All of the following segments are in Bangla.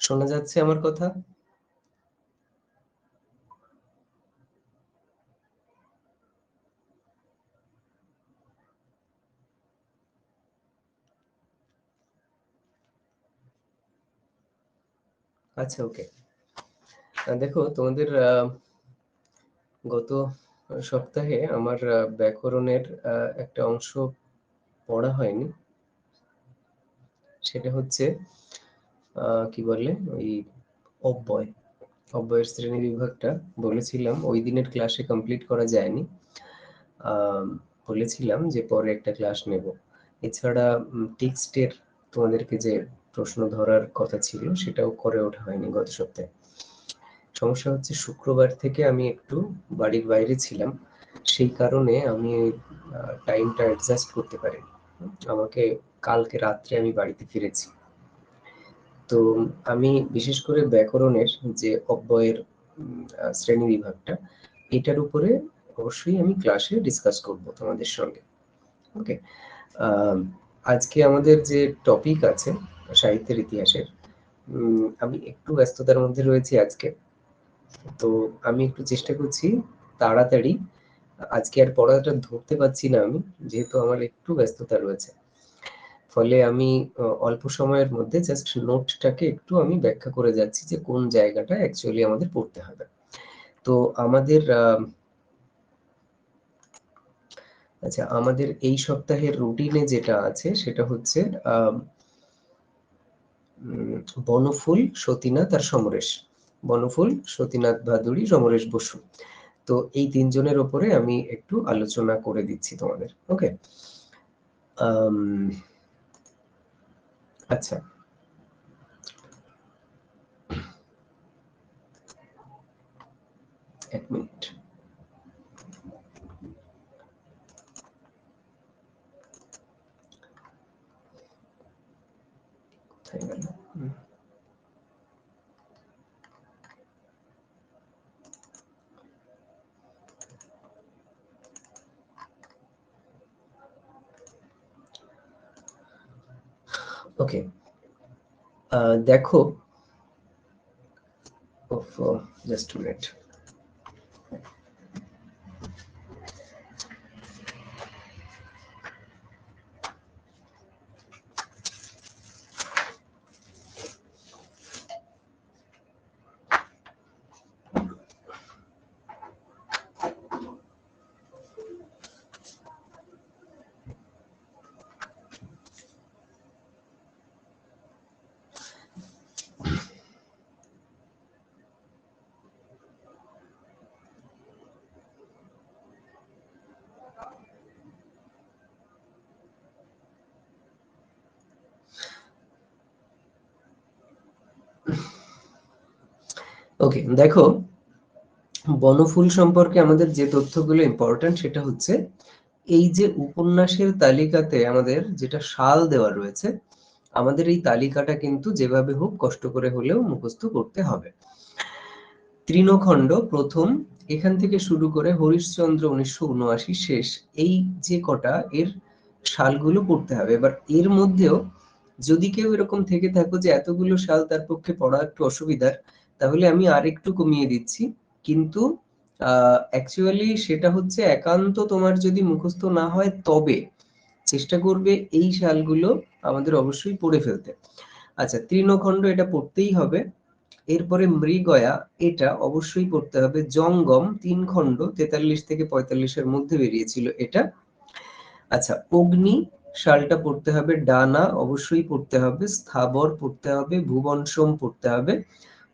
শোনা যাচ্ছে আমার কথা? আচ্ছা ওকে দেখো, তোমাদের গত সপ্তাহে আমার ব্যাকরণের একটা অংশ পড়া হয়নি। সেটা হচ্ছে কি বলে? ওই অব্যয়। অব্যয়ের শ্রেণি বিভাগটা বলেছিলাম। ওই দিনের ক্লাসে কমপ্লিট করা যায়নি। বলেছিলাম যে পরে একটা ক্লাস নেব। এছাড়া টেক্সটের তোমাদেরকে যে প্রশ্ন ধরার কথা ছিল, সেটাও করে ওঠা হয়নি গত সপ্তাহে। সমস্যা হচ্ছে শুক্রবার থেকে আমি একটু বাড়ির বাইরে ছিলাম। সেই কারণে আমি টাইমটা অ্যাডজাস্ট করতে পারি আমাকে কালকে রাত্রে আমি বাড়িতে ফিরেছি। তো আমি বিশেষ করে ব্যাকরণের যে অব্যয়ের শ্রেণি বিভাগটা, এটার উপরে অবশ্যই আমি ক্লাসে ডিসকাস করব তোমাদের সঙ্গে। ওকে আজকে আমাদের যে টপিক আছে, সাহিত্যের ইতিহাসের আমি একটু ব্যস্ততার মধ্যে রয়েছি আজকে। তো আমি একটু চেষ্টা করছি তাড়াতাড়ি, আজকে আর পড়াটা ধরতে পারছি না আমি, যেহেতু আমার একটু ব্যস্ততা রয়েছে। ফলে আমি অল্প সময়ের মধ্যে জাস্ট নোটটাকে একটু আমি ব্যাখ্যা করে যাচ্ছি যে কোন জায়গাটা অ্যাকচুয়ালি আমাদের পড়তে হবে। তো আমাদের আচ্ছা আমাদের এই সপ্তাহের রুটিনে যেটা আছে সেটা হচ্ছে বনফুল, সতীনাথ আর সমরেশ। বনফুল, সতীনাথ ভাদুরী, সমরেশ বসু। তো এই তিনজনের ওপরে আমি একটু আলোচনা করে দিচ্ছি তোমাদের। ওকে আচ্ছা। এক মিনিট। কোথায় গেল? ওকে দেখো জাস্ট মিনিট ওকে দেখো, বনফুল সম্পর্কে আমাদের যে তথ্যগুলো ইম্পর্টেন্ট সেটা হচ্ছে এই যে উপন্যাসের তালিকাতে আমাদের যেটা সাল দেওয়া রয়েছে, আমাদের এই তালিকাটা কিন্তু যেভাবে হোক কষ্ট করে হলেও মুখস্থ করতে হবে। তৃণখণ্ড প্রথম, এখান থেকে শুরু করে হরিশচন্দ্র উনিশশো উনআশি শেষ, এই যে কটা এর সালগুলো পড়তে হবে। এবার এর মধ্যেও যদি কেউ এরকম থেকে থাকো যে এতগুলো সাল তার পক্ষে পড়া একটু অসুবিধার, তাহলে আমি আর একটু কমিয়ে দিচ্ছি। কিন্তু অ্যাকচুয়ালি সেটা হচ্ছে একান্ত তোমার যদি মুখস্থ না হয় তবে চেষ্টা করবে এই সালগুলো আমাদের অবশ্যই পড়ে ফেলতে। আচ্ছা তৃণখণ্ড এটা পড়তেই হবে। এরপরে মৃগয়া, এটা অবশ্যই পড়তে হবে। জঙ্গম, তিন খণ্ড, তেতাল্লিশ থেকে পঁয়তাল্লিশের মধ্যে বেরিয়েছিল এটা। আচ্ছা অগ্নি শালটা পড়তে হবে, ডানা অবশ্যই পড়তে হবে, স্থাবর পড়তে হবে, ভুবনসম পড়তে হবে,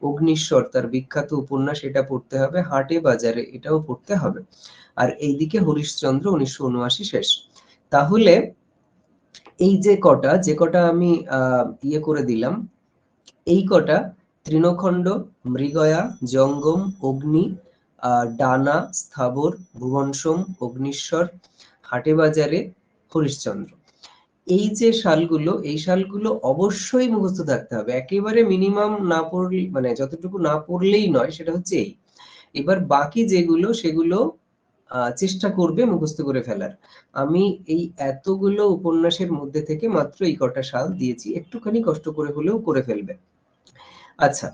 অগ্নিশ্বর তার বিখ্যাত উপন্যাস এটা পড়তে হবে, হাটে বাজারে এটাও পড়তে হবে। আর এইদিকে হরিশচন্দ্র উনিশশো উনআশি শেষ। তাহলে এই যে কটা যে কটা আমি ইয়ে করে দিলাম, এই কটা তৃণখণ্ড, মৃগয়া, জঙ্গম, অগ্নি ডানা, স্থাবর, ভুবনসম, অগ্নিশ্বর, হাটে বাজারে হরিশচন্দ্র। এই যে সালগুলো এই সালগুলো অবশ্যই মুখস্থ থাকতে হবে। একেবারে মিনিমাম না পড়লে মানে যতটুকু না পড়লেই নয়, সেটা হচ্ছে এই। এবার বাকি যেগুলো, সেগুলো চেষ্টা করবে মুখস্থ করে ফেলার। আমি এই এতগুলো উপন্যাসের মধ্যে থেকে মাত্র এই কটা সাল দিয়েছি, একটুখানি কষ্ট করে হলেও করে ফেলবে। আচ্ছা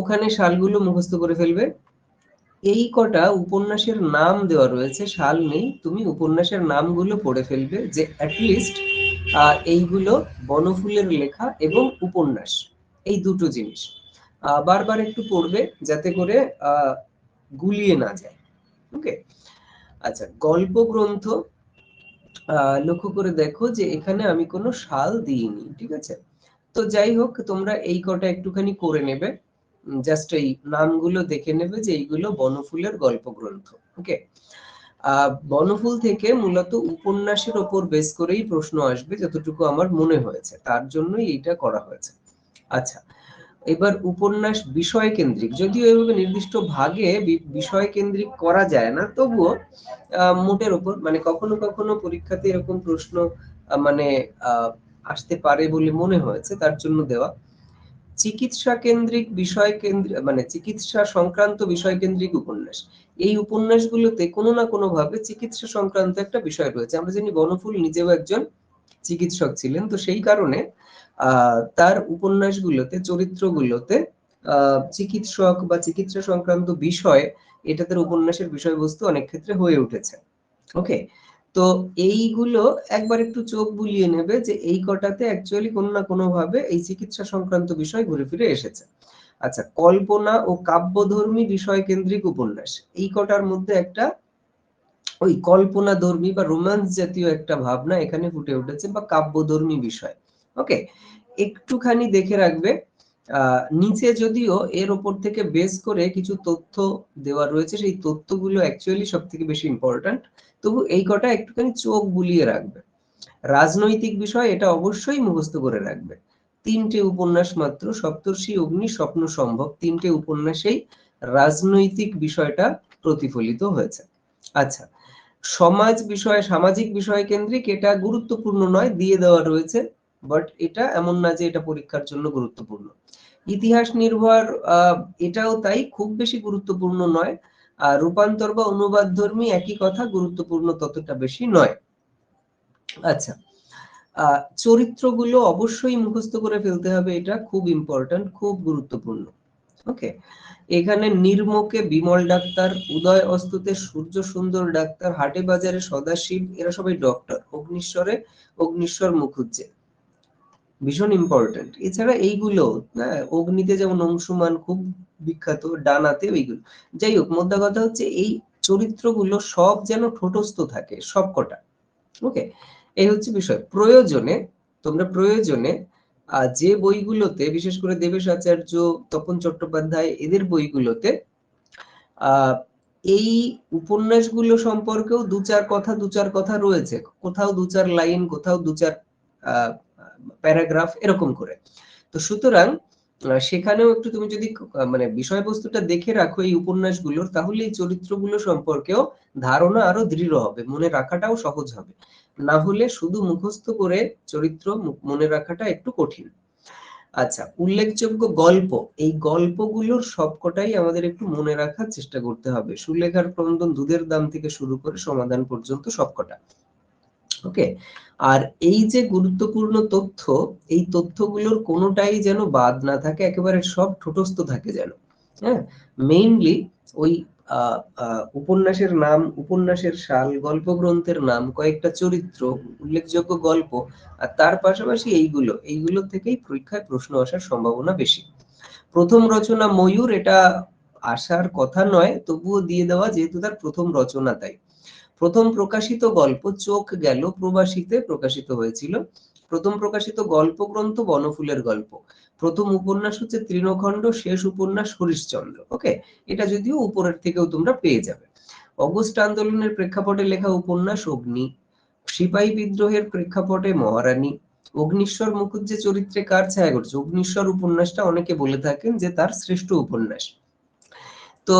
ওখানে সালগুলো মুখস্থ করে ফেলবে। এই কটা উপন্যাসের নাম দেওয়া রয়েছে সাল নেই, তুমি উপন্যাসের নামগুলো পড়ে ফেলবে যে অ্যাটলিস্ট এইগুলো বনফুলের লেখা এবং উপন্যাস, এই দুটো জিনিস। বারবার একটু পড়বে যাতে করে গুলিয়ে না যায়। ওকে? আচ্ছা গল্প গ্রন্থ লক্ষ্য করে দেখো যে এখানে আমি কোনো সাল দিইনি, ঠিক আছে? তো যাই হোক, তোমরা এই কটা একটুখানি করে নেবে। জাস্ট এই নামগুলো দেখে নেবে যে এইগুলো বনফুলের গল্প গ্রন্থ ওকে? বনফুল থেকে মূলত উপন্যাসের ওপর বেস করেই প্রশ্ন আসবে যতটুকু আমার মনে হয়েছে। তার জন্যই এইটা করা হয়েছে। আচ্ছা এবার উপন্যাস বিষয় কেন্দ্রিক যদিও এভাবে নির্দিষ্ট ভাগে বিষয় কেন্দ্রিক করা যায় না, তবুও মোটের ওপর মানে কখনো কখনো পরীক্ষাতে এরকম প্রশ্ন মানে আসতে পারে বলে মনে হয়েছে, তার জন্য দেওয়া। চিকিৎসা কেন্দ্রিক বিষয় কেন্দ্রিক মানে চিকিৎসা সংক্রান্ত বিষয় কেন্দ্রিক উপন্যাস। এই উপন্যাসগুলোতে কোনো না কোনো ভাবে চিকিৎসা সংক্রান্ত একটা বিষয় রয়েছে। আমরা জানি বনফুল নিজেও একজন চিকিৎসক ছিলেন। তো সেই কারণে তার উপন্যাসগুলোতে, চরিত্রগুলোতে চিকিৎসক বা চিকিৎসা সংক্রান্ত বিষয়, এটা তার উপন্যাসের বিষয়বস্তু অনেক ক্ষেত্রে হয়ে উঠেছে। ওকে তো এইগুলো একবার একটু চোখ বুলিয়ে নেবে যে এই কটাতে অ্যাকচুয়ালি কোনো না কোনো ভাবে এই চিকিৎসা সংক্রান্ত বিষয় ঘুরে ফিরে এসেছে। আচ্ছা কল্পনা ও কাব্যধর্মী বিষয় কেন্দ্রিক উপন্যাস। এই কটার মধ্যে একটা ওই কল্পনা ধর্মী বা রোমান্স জাতীয় একটা ভাবনা এখানে ফুটে উঠেছে বা কাব্যধর্মী বিষয়। ওকে? একটুখানি দেখে রাখবে। নিচে যদিও এর ওপর থেকে বেস করে কিছু তথ্য দেওয়া রয়েছে, সেই তথ্যগুলো অ্যাকচুয়ালি সব থেকে বেশি ইম্পর্ট্যান্ট তবু এই কটা একটুখানি চোখ বুলিয়ে রাখবে। রাজনৈতিক বিষয় এটা অবশ্যই মুখস্থ করে রাখবে। তিনটে উপন্যাস মাত্র, সপ্তর্ষি, অগ্নি, স্বপ্ন, সম্ভব। তিনটে উপন্যাসেই রাজনৈতিক বিষয়টা প্রতিফলিত হয়েছে। আচ্ছা সমাজ বিষয়, সামাজিক বিষয় কেন্দ্রিক এটা গুরুত্বপূর্ণ নয়, দিয়ে দেওয়া রয়েছে বাট এটা এমন না যে এটা পরীক্ষার জন্য গুরুত্বপূর্ণ। ইতিহাস নির্ভর এটাও তাই, খুব বেশি গুরুত্বপূর্ণ নয়, আর রূপান্তর বা অনুবাদ ধর্মী একই কথা, গুরুত্বপূর্ণ ততটা বেশি নয়। আচ্ছা চরিত্রগুলো অবশ্যই মুখস্থ করে ফেলতে হবে, এটা খুব ইম্পর্টেন্ট খুব গুরুত্বপূর্ণ। ওকে এখানে নির্মকে বিমল ডাক্তার, উদয় অস্তুতে সূর্য সুন্দর ডাক্তার, হাটে বাজারে সদাশিব, এরা সবাই ডক্টর অগ্নিশ্বরে অগ্নিশ্বর মুখুজ্জে। ভীষণ ইম্পর্টেন্ট এছাড়া এইগুলো হ্যাঁ অগ্নিতে যেমন অংশুমান খুব বিখ্যাত, ডানাতে ওইগুলো। যাই হোক, মোদ্দা কথা হচ্ছে এই চরিত্রগুলো সব যেন ঠোঁটস্থ থাকে সব কটা ওকে এই হচ্ছে বিষয়। প্রয়োজনে, তোমরা প্রয়োজনে যে বইগুলোতে, বিশেষ করে দেবেশ আচার্য তপন চট্টোপাধ্যায়, এদের বইগুলোতে এই উপন্যাসগুলো সম্পর্কেও দু চার কথা দু চার কথা রয়েছে। কোথাও দু চার লাইন, কোথাও দু চার প্যারাগ্রাফ, এরকম করে। তো সুতরাং সেখানেও একটু তুমি যদি মানে বিষয়বস্তুটা দেখে রাখো এই উপন্যাসগুলোর, তাহলে এই চরিত্রগুলো সম্পর্কেও ধারণা আরও দৃঢ় হবে, মনে রাখাটাও সহজ হবে। না হলে শুধু মুখস্থ করে চরিত্র মনে রাখাটা একটু কঠিন। আচ্ছা উল্লেখযোগ্য গল্প। এই গল্পগুলোর সবকটাই আমাদের একটু মনে রাখার চেষ্টা করতে হবে। সুলেখার ক্রন্দন দুধের দাম থেকে শুরু করে সমাধান পর্যন্ত সবকটা। ওকে? আর এই যে গুরুত্বপূর্ণ তথ্য, এই তথ্যগুলোর কোনোটাই যেন বাদ না থাকে, একেবারে সব ঠোঁটস্থ থাকে যেন। হ্যাঁ? মেইনলি ওই উপন্যাসের নাম, উপন্যাসের সাল গল্প গ্রন্থের নাম, কয়েকটা চরিত্র, উল্লেখযোগ্য গল্প, আর তার পাশাপাশি এইগুলো এইগুলো থেকেই পরীক্ষায় প্রশ্ন আসার সম্ভাবনা বেশি। প্রথম রচনা ময়ূর, এটা আসার কথা নয়, তবুও দিয়ে দেওয়া যেহেতু তার প্রথম রচনা তাই। প্রথম প্রকাশিত গল্প চোখ গেল প্রবাসীতে প্রকাশিত হয়েছিল। প্রথম প্রকাশিত গল্প গ্রন্থ বনফুলের গল্প। প্রথম উপন্যাস হচ্ছে তৃণখণ্ড, শেষ উপন্যাস হরিশ্চন্দ্র ওকে এটা যদিও উপরের থেকেও তোমরা পেয়ে যাবে। অগস্ট আন্দোলনের প্রেক্ষাপটে লেখা উপন্যাস অগ্নি, সিপাহী বিদ্রোহের প্রেক্ষাপটে মহারানী, অগ্নিশ্বর মুখুজ্জে চরিত্রে কার ছায়া করছে অগ্নিশ্বর উপন্যাসটা অনেকে বলে থাকেন যে তার শ্রেষ্ঠ উপন্যাস। তো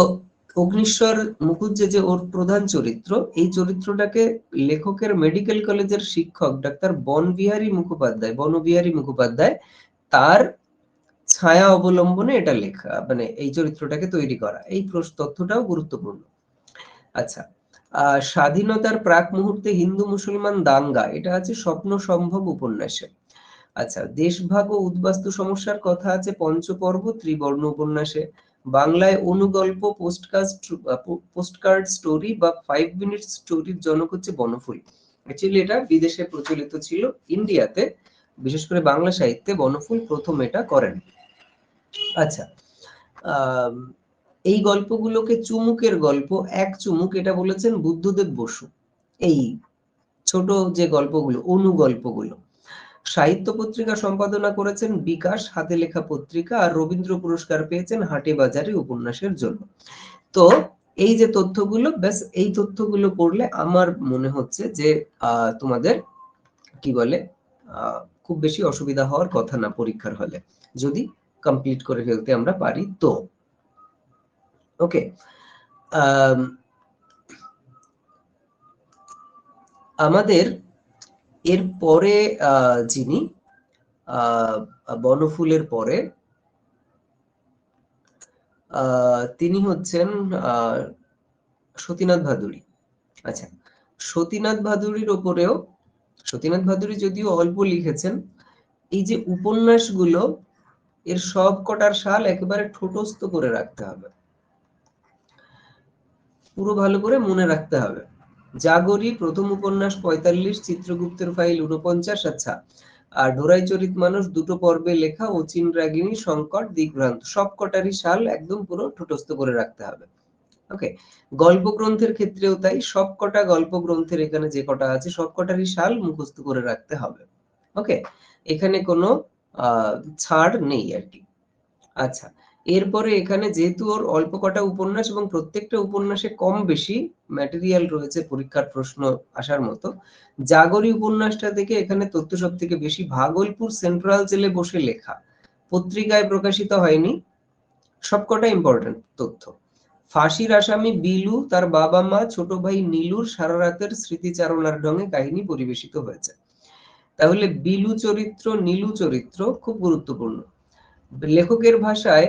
অগ্নিশ্বর মুখুজ্জে যে ওর প্রধান চরিত্র, এই চরিত্রটাকে লেখকের মেডিকেল কলেজের শিক্ষক ডাক্তার বনবিহারী মুখোপাধ্যায় বনবিহারী মুখোপাধ্যায় তার ছায়া অবলম্বনে এটা লেখা মানে এই চরিত্রটাকে তৈরি করা। এই তথ্যটাও গুরুত্বপূর্ণ। আচ্ছা স্বাধীনতার প্রাক মুহূর্তে হিন্দু মুসলমান দাঙ্গা, এটা আছে স্বপ্ন সম্ভব উপন্যাসে। আচ্ছা দেশভাগ ও উদ্বাস্তু সমস্যার কথা আছে পঞ্চপর্ব ত্রিবর্ণ উপন্যাসে। বাংলায় অনুগল্প, পোস্টকাস্ট পোস্টকার্ড স্টোরি বা ফাইভ মিনিট স্টোরির জনক হচ্ছে বনফুল। অ্যাকচুয়ালি এটা বিদেশে প্রচলিত ছিল। ইন্ডিয়াতে, বিশেষ করে বাংলা সাহিত্যে বনফুল প্রথম এটা করেন। আচ্ছা এই গল্পগুলোকে চুমুকের গল্প, এক চুমুক এটা বলেছেন বুদ্ধদেব বসু। এই ছোট যে গল্পগুলো অনুগল্পগুলো সাহিত্য পত্রিকা সম্পাদনা করেছেন বিকাশ, হাতে লেখা পত্রিকা, আর রবীন্দ্র পুরস্কার পেয়েছেন হাটে বাজারে উপন্যাসের জন্য। তো এই যে তথ্যগুলো, ব্যাস এই তথ্যগুলো পড়লে আমার মনে হচ্ছে যে তোমাদের কি বলে খুব বেশি অসুবিধা হওয়ার কথা না পরীক্ষার হলে। যদি কমপ্লিট করে ফেলতে আমরা পারি তো। ওকে আমাদের এর পরে যিনি বনফুলের পরে তিনি হচ্ছেন সতীনাথ ভাদুরী। আচ্ছা সতীনাথ ভাদুরীর ওপরেও, সতীনাথ ভাদুরী যদিও অল্প লিখেছেন, এই যে উপন্যাসগুলো এর সব কটার সাল একেবারে ঠোঁটস্থ করে রাখতে হবে। পুরো ভালো করে মনে রাখতে হবে। জাগরি, প্রথম উপন্যাস, পঁয়তাল্লিশ, চিত্রগুপ্তের ফাইল উনপঞ্চাশ আচ্ছা। আর ডোরাই চরিত মানুষ দুটো পর্বে লেখা অচিন রাগিনী সংকট দিগ্ভ্রান্ত সব কটারই সাল একদম পুরো ঠোঁটস্থ করে রাখতে হবে। ওকে গল্প গ্রন্থের ক্ষেত্রেও তাই, সব কটা গল্প গ্রন্থের এখানে যে কটা আছে, সব কটারই সাল মুখস্থ করে রাখতে হবে। ওকে এখানে কোনো ছাড় নেই আর কি আচ্ছা এরপরে এখানে যেহেতু ওর অল্প কটা উপন্যাস এবং প্রত্যেকটা উপন্যাসে কম বেশি ম্যাটেরিয়াল রয়েছে পরীক্ষার প্রশ্ন আসার মতো, জাগরি উপন্যাসটা থেকে এখানে তথ্য সব থেকে বেশি ভাগলপুর সেন্ট্রাল জেলে বসে লেখা। পত্রিকায় প্রকাশিত হয়নি, সবকটা ইম্পর্টেন্ট তথ্য। ফাঁসির আসামি বিলু, তার বাবা মা, ছোট ভাই নীলুর সারা রাতের স্মৃতিচারণার ঢঙে কাহিনী পরিবেশিত হয়েছে। তাহলে বিলু চরিত্র, নীলু চরিত্র খুব গুরুত্বপূর্ণ। লেখকের ভাষায়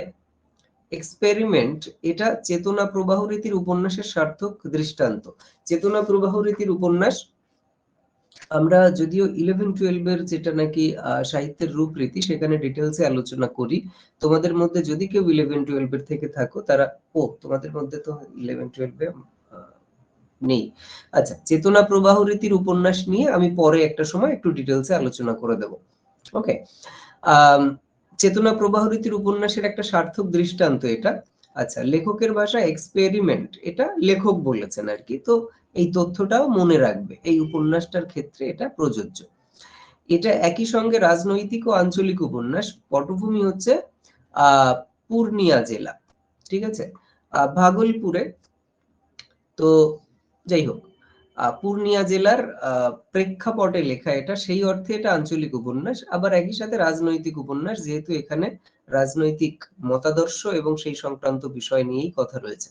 এক্সপেরিমেন্ট এটা চেতনা প্রবাহ রীতির উপন্যাসের সার্থক দৃষ্টান্ত। চেতনা প্রবাহ রীতির উপন্যাস, আমরা যদিও ইলেভেন টুয়েলভ যেটা নাকি সাহিত্যের রূপরীতি, সেখানে ডিটেলসে আলোচনা করি। তোমাদের মধ্যে যদি কেউ ইলেভেন টুয়েলভ থেকে থাকো, তারা, ও, তোমাদের মধ্যে তো ইলেভেন টুয়েলভে নেই। আচ্ছা চেতনা প্রবাহ রীতির উপন্যাস নিয়ে আমি পরে একটা সময় একটু ডিটেলসে আলোচনা করে দেব। ওকে চেতনা প্রবাহ রীতির উপন্যাসের একটা সার্থক দৃষ্টান্ত এটা। আচ্ছা লেখকের ভাষা এক্সপেরিমেন্ট এটা লেখক বলেছেন আর কি। তো এই তথ্যটাও মনে রাখবে, এই উপন্যাসটার ক্ষেত্রে এটা প্রযোজ্য। এটা একই সঙ্গে রাজনৈতিক ও আঞ্চলিক উপন্যাস, পটভূমি হচ্ছে পূর্ণিয়া জেলা। ঠিক আছে? ভাগলপুরে। তো যাই হোক পূর্ণিয়া জেলার প্রেক্ষাপটে লেখা এটা, সেই অর্থে এটা আঞ্চলিক উপন্যাস, আবার একই সাথে রাজনৈতিক উপন্যাস, যেহেতু এখানে রাজনৈতিক মতাদর্শ এবং সেই সংক্রান্ত বিষয় নিয়েই কথা রয়েছে।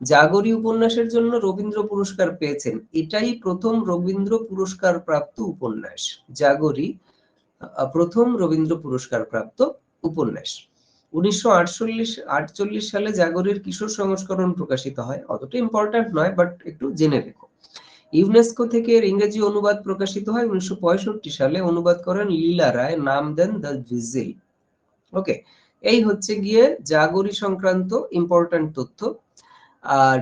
জাগরি উপন্যাসের জন্য রবীন্দ্র পুরস্কার পেয়েছেন, এটাই প্রথম রবীন্দ্র পুরস্কার প্রাপ্ত উপন্যাস, জাগরি প্রথম রবীন্দ্র পুরস্কার প্রাপ্ত উপন্যাস। উনিশশো আটচল্লিশ সালে জাগরির কিশোর সংস্করণ প্রকাশিত হয়। অতটা ইম্পর্টেন্ট নয় বাট একটু জেনে রেখো। ইউনেস্কো থেকে এর ইংরেজি অনুবাদ প্রকাশিত হয় উনিশশো পঁয়ষট্টি সালে। অনুবাদ করেন লীলা রায়, নাম দেন দ্য ভিজিল। ওকে এই হচ্ছে গিয়ে জাগরি সংক্রান্ত ইম্পর্টেন্ট তথ্য। আর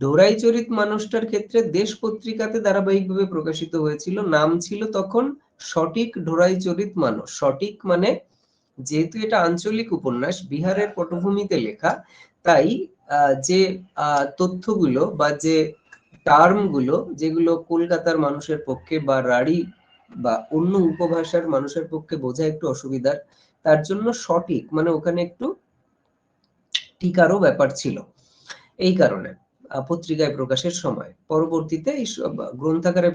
ডোরাই চরিত মানুষটার ক্ষেত্রে দেশ পত্রিকাতে ধারাবাহিকভাবে প্রকাশিত হয়েছিল। নাম ছিল তখন সঠিক ডোরাই চরিত মানুষ। সঠিক মানে যেহেতু এটা আঞ্চলিক উপন্যাস, বিহারের পটভূমিতে লেখা, তাই যে তথ্যগুলো বা যে টার্মগুলো যেগুলো কলকাতার মানুষের পক্ষে বা রাড়ি বা অন্য উপভাষার মানুষের পক্ষে বোঝা একটু অসুবিধার, তার জন্য সঠিক মানে ওখানে একটু টিকারও ব্যাপার ছিল। এই কারণে। পত্রিকায় প্রকাশের সময়। পরবর্তীতে এই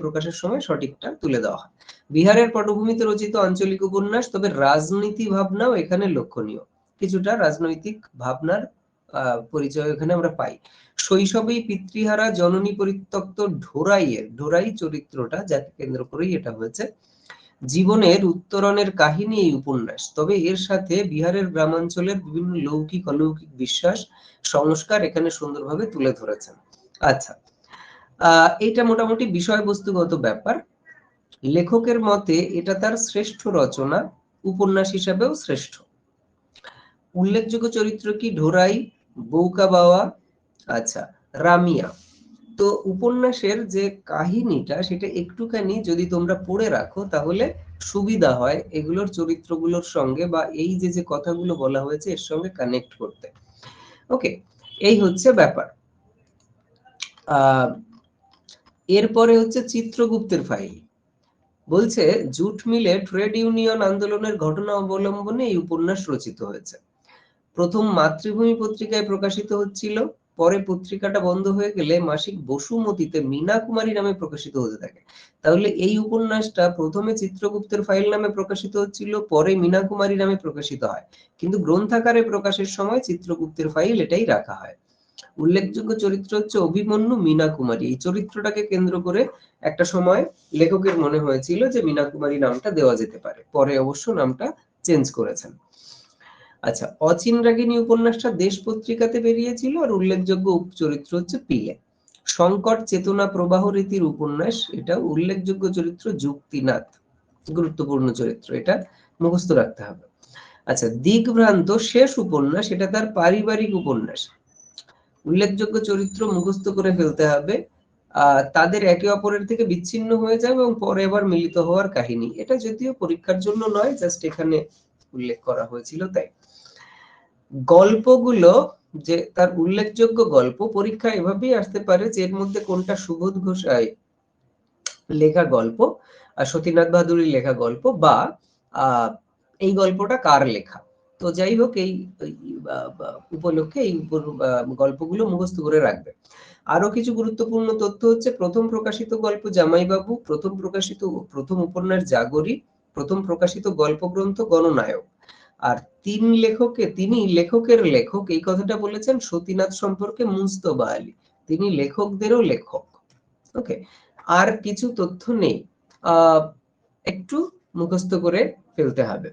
প্রকাশের সময় সঠিকটা তুলে দেওয়া হয়। বিহারের পটভূমিতে রচিত আঞ্চলিক উপন্যাস, তবে রাজনীতি ভাবনাও এখানে লক্ষণীয়। কিছুটা রাজনৈতিক ভাবনার পরিচয় এখানে আমরা পাই। শৈশবেই পিতৃহারা জননী পরিত্যক্ত ঢোরাইয়ের, ঢোরাই চরিত্রটা যাকে কেন্দ্র করেই এটা হয়েছে। জীবনের উত্তরণের কাহিনী এই উপন্যাস। তবে এর সাথে বিহারের গ্রামাঞ্চলের বিভিন্ন লৌকিক, অলৌকিক বিশ্বাস, সংস্কার এখানে সুন্দরভাবে তুলে ধরেছেন। আচ্ছা এটা মোটামুটি বিষয়বস্তুগত ব্যাপার। লেখকের মতে এটা তার শ্রেষ্ঠ রচনা, উপন্যাস হিসাবেও শ্রেষ্ঠ। উল্লেখযোগ্য চরিত্র কি? ঢোরাই বৌকা বাওয়া আচ্ছা রামিয়া। তো উপন্যাসের যে কাহিনীটা, সেটা একটুখানি যদি তোমরা পড়ে রাখো, তাহলে সুবিধা হয় এগুলোর চরিত্রগুলোর সঙ্গে বা এই যে যে কথাগুলো বলা হয়েছে, এর সঙ্গে কানেক্ট করতে। ওকে এই হচ্ছে ব্যাপার। এরপরে হচ্ছে চিত্রগুপ্তের ফাইল। বলছে, জুট মিলে ট্রেড ইউনিয়ন আন্দোলনের ঘটনা অবলম্বনে এই উপন্যাস রচিত হয়েছে। প্রথম মাতৃভূমি পত্রিকায় প্রকাশিত হচ্ছিল। পরে পত্রিকাটা বন্ধ হয়ে গেলে মাসিক বসুমতিতে মীনা কুমারী নামে প্রকাশিত হতে থাকে। তাহলে এই উপন্যাসটা প্রথমে চিত্রগুপ্তের ফাইল নামে প্রকাশিত হচ্ছিল, পরে মীনা কুমারী নামে প্রকাশিত হয়। কিন্তু গ্রন্থাকারে প্রকাশের সময় চিত্রগুপ্তের ফাইল এটাই রাখা হয়। উল্লেখযোগ্য চরিত্র হচ্ছে অভিমন্যু মীনা কুমারী। এই চরিত্রটাকে কেন্দ্র করে একটা সময় লেখকের মনে হয়েছিল যে মীনা কুমারী নামটা দেওয়া যেতে পারে। পরে অবশ্য নামটা চেঞ্জ করেছেন। আচ্ছা অচিন রাগিনী উপন্যাসটা দেশ পত্রিকাতে বেরিয়েছিল আর উল্লেখযোগ্য চরিত্র হচ্ছে পিলে। সংকট চেতনা প্রবাহ রীতির উপন্যাস, এটা উল্লেখযোগ্য চরিত্র যুক্তিনাথ। গুরুত্বপূর্ণ চরিত্র, এটা মুখস্থ রাখতে হবে। আচ্ছা দিগভ্রান্ত শেষ উপন্যাস, এটা তার পারিবারিক উপন্যাস। উল্লেখযোগ্য চরিত্র মুখস্থ করে ফেলতে হবে। তাদের একে অপরের থেকে বিচ্ছিন্ন হয়ে যাবে এবং পরে আবার মিলিত হওয়ার কাহিনী। এটা যদিও পরীক্ষার জন্য নয়, জাস্ট এখানে উল্লেখ করা হয়েছিল তাই। গল্পগুলো যে তার উল্লেখযোগ্য গল্প, পরীক্ষা এভাবেই আসতে পারে যে এর মধ্যে কোনটা সুবোধ ঘোষায় লেখা গল্প আর সতীনাথ বাহাদুরীর লেখা গল্প বা এই গল্পটা কার লেখা? তো যাই হোক এই উপলক্ষে এই গল্পগুলো মুখস্থ করে রাখবে। আরও কিছু গুরুত্বপূর্ণ তথ্য হচ্ছে, প্রথম প্রকাশিত গল্প জামাইবাবু, প্রথম প্রকাশিত, প্রথম উপন্যাস জাগরী, প্রথম প্রকাশিত গল্পগ্রন্থ গণনায়ক। আর তিন লেখকে, তিনি লেখকের লেখক, এই কথাটা বলেছেন সতীনাথ সম্পর্কে মুস্তবা আলী। তিনি লেখকদেরও লেখক। ওকে আর কিছু তথ্য নেই। একটু মুখস্থ করে ফেলতে হবে।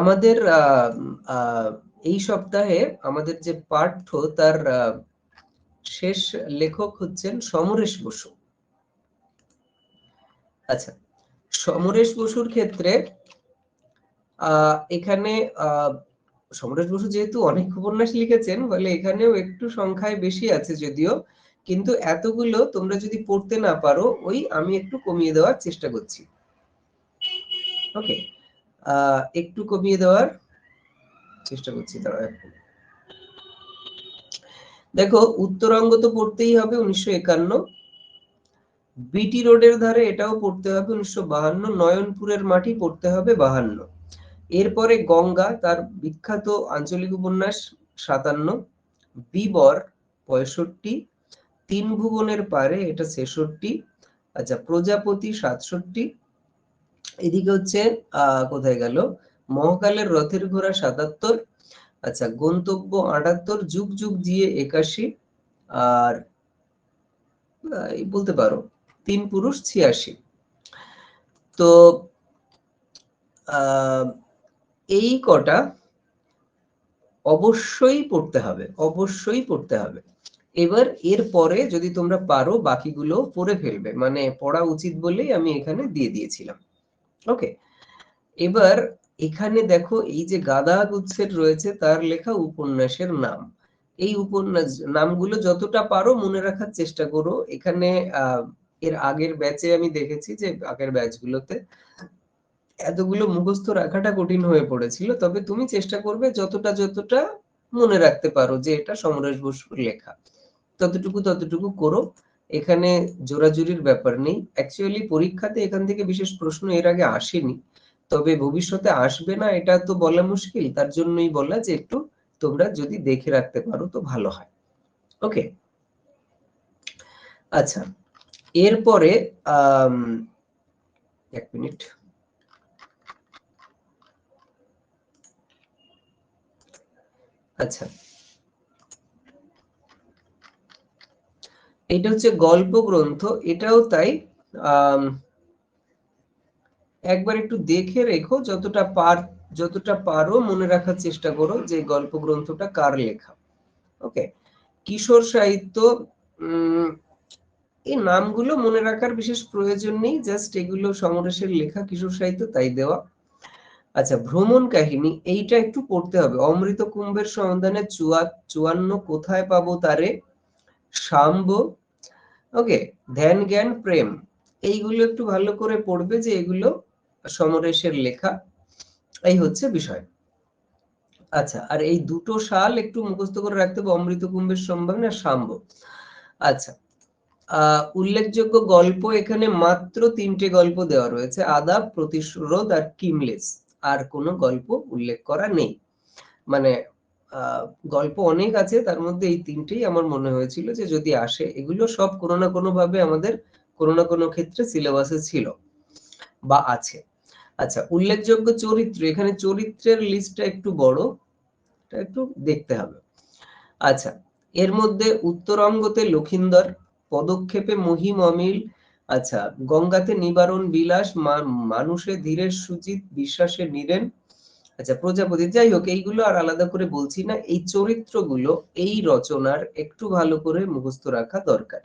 আমাদের এই সপ্তাহে আমাদের যে পাঠ্য, তার শেষ লেখক হচ্ছেন সমরেশ বসু। আচ্ছা সমরেশ বসুর ক্ষেত্রে এখানে সমরেশ বসু যেহেতু অনেক উপন্যাস লিখেছেন, বলে এখানেও একটু সংখ্যায় বেশি আছে যদিও, কিন্তু এতগুলো তোমরা যদি পড়তে না পারো, ওই আমি একটু কমিয়ে দেওয়ার চেষ্টা করছি। ওকে একটু কমিয়ে দেওয়ার চেষ্টা করছি তারা দেখো, উত্তরাঙ্গ তো পড়তেই হবে উনিশশো একান্ন। বিটি রোডের ধারে এটাও পড়তে হবে, উনিশশো বাহান্ন। নয়নপুরের মাটি পড়তে হবে বাহান্ন। এরপরে গঙ্গা, তার বিখ্যাত আঞ্চলিক উপন্যাস সাতান্ন। বিবর, পঁয়ষট্টি। তিন ভুবনের পারে, এটা ছেষট্টি। আচ্ছা প্রজাপতি, সাতষট্টি। এদিকে হচ্ছে আহ কোথায় গেল? মহাকালের রথের ঘোড়া সাতাত্তর। আচ্ছা গন্তব্য আটাত্তর, যুগ যুগ দিয়ে একাশি। আর বলতে পারো। তিন পুরুষ ছিয়াশি। তো এই কটা অবশ্যই পড়তে হবে, অবশ্যই পড়তে হবে। এবার এর পরে যদি তোমরা পারো, বাকিগুলো পড়ে ফেলবে। মানে পড়া উচিত বলেই আমি এখানে দিয়ে দিয়েছিলাম। ওকে? এবার এখানে দেখো, এই যে গাদা গুচ্ছের রয়েছে, তার লেখা উপন্যাসের নাম। এই উপন্যাস, নামগুলো যতটা পারো মনে রাখার চেষ্টা করো। এখানে এর আগের ব্যাচে আমি দেখেছি যে আগের ব্যাচগুলোতে এতগুলো মুখস্থ রাখাটা কঠিন হয়ে পড়েছিল। তবে তুমি চেষ্টা করবে যতটা যতটা মনে রাখতে পারো যে এটা সমরেশ বসুর লেখা। ততটুকু ততটুকু করো। এখানে জোরাজুরির ব্যাপার নেই। অ্যাকচুয়ালি পরীক্ষাতে এখান থেকে বিশেষ প্রশ্ন এর আগে আসেনি। তবে ভবিষ্যতে আসবে না এটা তো বলা মুশকিল। তার জন্যই বলা যে একটু তোমরা যদি দেখে রাখতে পারো তো ভালো হয়। ওকে আচ্ছা। এরপরে এক মিনিট। আচ্ছা। এটা হচ্ছে গল্প গ্রন্থ এটাও তাই একবার একটু দেখে রেখো, যতটা পার, যতটা পারো মনে রাখার চেষ্টা করো যে গল্প গ্রন্থটা কার লেখা। ওকে। কিশোর সাহিত্য এই নামগুলো মনে রাখার বিশেষ প্রয়োজন নেই জাস্ট এগুলো সমরেশের লেখা, কিশোর সাহিত্য, তাই দেওয়া। আচ্ছা ভ্রমণ কাহিনী, এইটা একটু পড়তে হবে। অমৃত কুম্ভের সন্ধানে চুয়া, চুয়ান্ন কোথায় পাবো তারে? সাম্ব ওকে, ধ্যান, জ্ঞান, প্রেম। এইগুলো একটু ভালো করে পড়বে যে এগুলো সমরেশের লেখা। এই হচ্ছে বিষয়। আচ্ছা আর এই দুটো সাল একটু মুখস্থ করে রাখতে হবে, অমৃত কুম্ভের সম্ভাবনা সাম্ব আচ্ছা উল্লেখযোগ্য গল্প এখানে মাত্র তিনটে গল্প দেওয়া রয়েছে আদাব প্রতিশোধ আর কিমলেস। আর কোনো গল্প উল্লেখ করা নেই। মানে গল্প অনেক আছে, তার মধ্যে এই তিনটেই আমার মনে হয়েছিল যে যদি আসে, এগুলো সব কোনো না কোনো ভাবে আমাদের কোনো না কোনো ক্ষেত্রে সিলেবাসে ছিল বা আছে। আচ্ছা উল্লেখযোগ্য চরিত্র, এখানে চরিত্রের লিস্টটা একটু বড় একটু দেখতে হবে। আচ্ছা এর মধ্যে উত্তরঙ্গতে লক্ষিন্দর পদক্ষেপে মহিম অমিল। আচ্ছা গঙ্গাতে নিবারণ বিলাস মানুষে ধীরের সুচিত বিশ্বাসে নিরেন। আচ্ছা প্রজাপতি, যাই হোক, এইগুলো আর আলাদা করে বলছি না। এই চরিত্রগুলো, এই রচনার একটু ভালো করে মুখস্থ রাখা দরকার।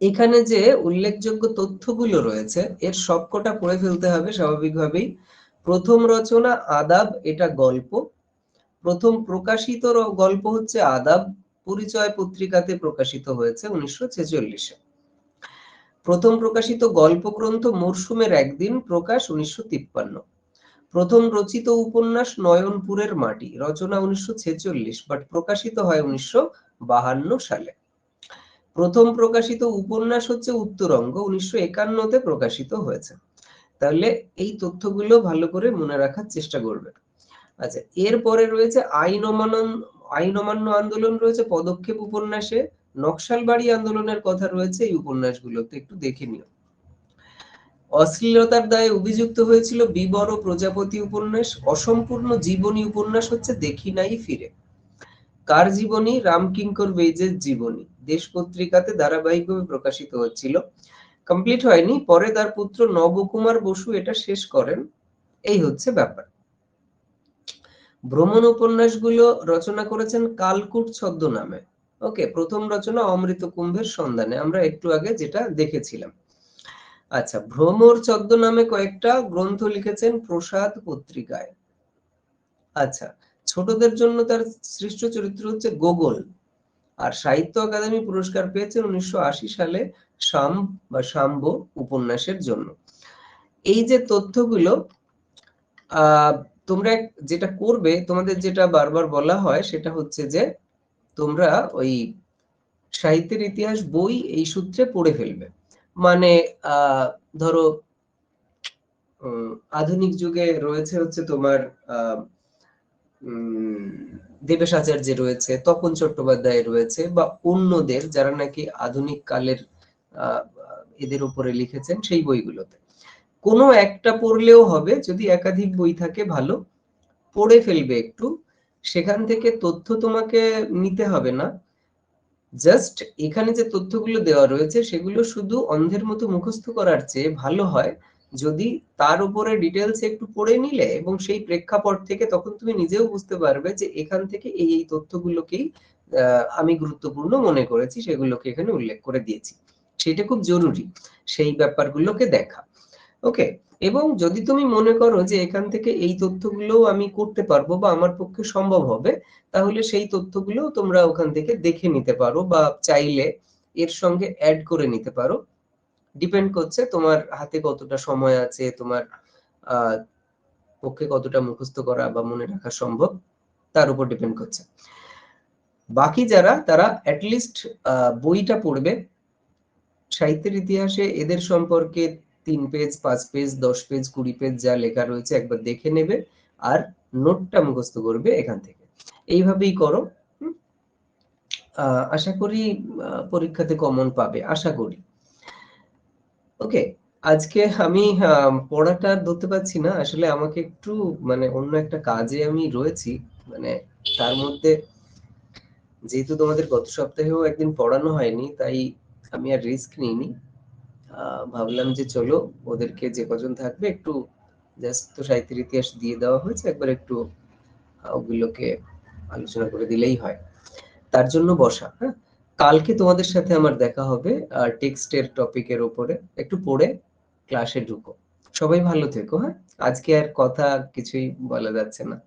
এখানে যে উল্লেখযোগ্য তথ্যগুলো রয়েছে, এর সবকটা পড়ে ফেলতে হবে স্বাভাবিকভাবেই। প্রথম রচনা, আদাব, এটা গল্প। প্রথম প্রকাশিত গল্প হচ্ছে আদাব, পরিচয় পত্রিকাতে প্রকাশিত হয়েছে উনিশশো ছেচল্লিশে। প্রথম প্রকাশিত গল্প গ্রন্থ মরশুমের একদিন প্রকাশ উনিশশো তিপ্পান্ন। প্রথম রচিত উপন্যাস নয়নপুরের মাটি, রচনা উনিশশো ছেচল্লিশ বাট প্রকাশিত হয় উনিশশো বাহান্ন সালে। প্রথম প্রকাশিত উপন্যাস হচ্ছে উত্তরঙ্গ, উনিশশো একান্নতে প্রকাশিত হয়েছে। তাহলে এই তথ্যগুলো ভালো করে মনে রাখার চেষ্টা করবে আচ্ছা এরপরে রয়েছে আইন অমান্য আইন অমান্য আন্দোলন রয়েছে, পদক্ষেপ উপন্যাসে, নকশালবাড়ি আন্দোলনের কথা রয়েছে এই উপন্যাসগুলোতে, একটু দেখে নিও। অশ্লীলতার দায়ে অভিযুক্ত হয়েছিল বিবর প্রজাপতি উপন্যাস, অসম্পূর্ণ জীবনী উপন্যাস হচ্ছে দেখি নাই ফিরে। কার জীবনী? রামকিঙ্কর বেজের জীবনী। দেশ পত্রিকাতে ধারাবাহিকভাবে প্রকাশিত হচ্ছিল। কমপ্লিট হয়নি, পরে তার পুত্র নবকুমার বসু এটা শেষ করেন। এই হচ্ছে ব্যাপার। ভ্রমণ উপন্যাসগুলো রচনা করেছেন কালকুট ছদ্ম নামে ওকে, প্রথম রচনা অমৃত কুম্ভের সন্ধানে। আমরা একটু আগে যেটা দেখেছিলাম। আচ্ছা ভ্রমর ছদ্ম নামে কয়েকটা গ্রন্থ লিখেছেন প্রসাদ পত্রিকায়। আচ্ছা ছোটদের জন্য তার সৃষ্ট চরিত্র হচ্ছে গোগল। আর সাহিত্য একাডেমি পুরস্কার পেয়েছেন উনিশশো আশি সালে শাম বা শাম্ব উপন্যাসের জন্য। এই যে তথ্যগুলো তোমরা যেটা করবে, তোমাদের যেটা বারবার বলা হয় সেটা হচ্ছে যে, তোমরা ওই সাহিত্যের ইতিহাস বই এই সূত্রে পড়ে ফেলবে। মানে ধরো আধুনিক যুগে রয়েছে হচ্ছে তোমার দেবেশ আচার্য রয়েছে, তপন চট্টোপাধ্যায় রয়েছে, বা অন্যদের যারা নাকি আধুনিক কালের এদের উপরে লিখেছেন সেই বইগুলোতে। কোনো একটা পড়লেও হবে, যদি একাধিক বই থাকে ভালো, পড়ে ফেলবে একটু। সেখান থেকে তথ্য তোমাকে নিতে হবে না। জাস্ট এখানে যে তথ্যগুলো দেওয়া রয়েছে, সেগুলো শুধু অন্ধের মতো মুখস্থ করার চেয়ে ভালো হয়, যদি তার উপরে ডিটেলস একটু পড়ে নিলে এবং সেই প্রেক্ষাপট থেকে তখন তুমি নিজেও বুঝতে পারবে যে এখান থেকে এই এই তথ্যগুলোকেই আমি গুরুত্বপূর্ণ মনে করেছি, সেগুলোকে এখানে উল্লেখ করে দিয়েছি। সেটা খুব জরুরি, সেই ব্যাপারগুলোকে দেখা। ওকে এবং যদি তুমি মনে করো যে এখান থেকে এই তথ্যগুলো আমি করতে পারব বা আমার পক্ষে সম্ভব হবে, তাহলে সেই তথ্যগুলো তোমরা ওখান থেকে দেখে নিতে পারো বা চাইলে এর সঙ্গে অ্যাড করে নিতে পারো। ডিপেন্ড করছে তোমার হাতে কতটা সময় আছে, তোমার পক্ষে কতটা মুখস্থ করা বা মনে রাখা সম্ভব, তার উপর ডিপেন্ড করছে। বাকি যারা, তারা অ্যাটলিস্ট বইটা পড়বে। সাহিত্যের ইতিহাসে এদের সম্পর্কে তিন পেজ পাঁচ পেজ দশ পেজ কুড়ি পেজ যা লেখা রয়েছে একবার দেখে নেবে আর নোটটা মুখস্থ করবে এখান থেকে। এইভাবেই করো আশা করি পরীক্ষাতে কমন পাবে, আশা করি। ওকে আজকে আমি পড়াটা ধরতে পারছি না, আসলে আমাকে একটু মানে অন্য একটা কাজে আমি রয়েছি মানে তার মধ্যে যেহেতু তোমাদের গত সপ্তাহেও একদিন পড়ানো হয়নি, তাই আমি আর রিস্ক নিইনি। ভাবলাম যে চলো, ওদেরকে যে কজন থাকবে, একটু জাস্ট তো সাহিত্যের ইতিহাস দিয়ে দেওয়া হয়েছে, একবার একটু ওগুলোকে আলোচনা করে দিলেই হয়। তার জন্য বসা হ্যাঁ? কালকে তোমাদের সাথে আমার দেখা হবে আর টেক্সটের টপিকের উপরে। একটু পড়ে ক্লাসে ঢুকো। সবাই ভালো থেকো হ্যাঁ? আজকে আর কথা কিছুই বলা যাচ্ছে না।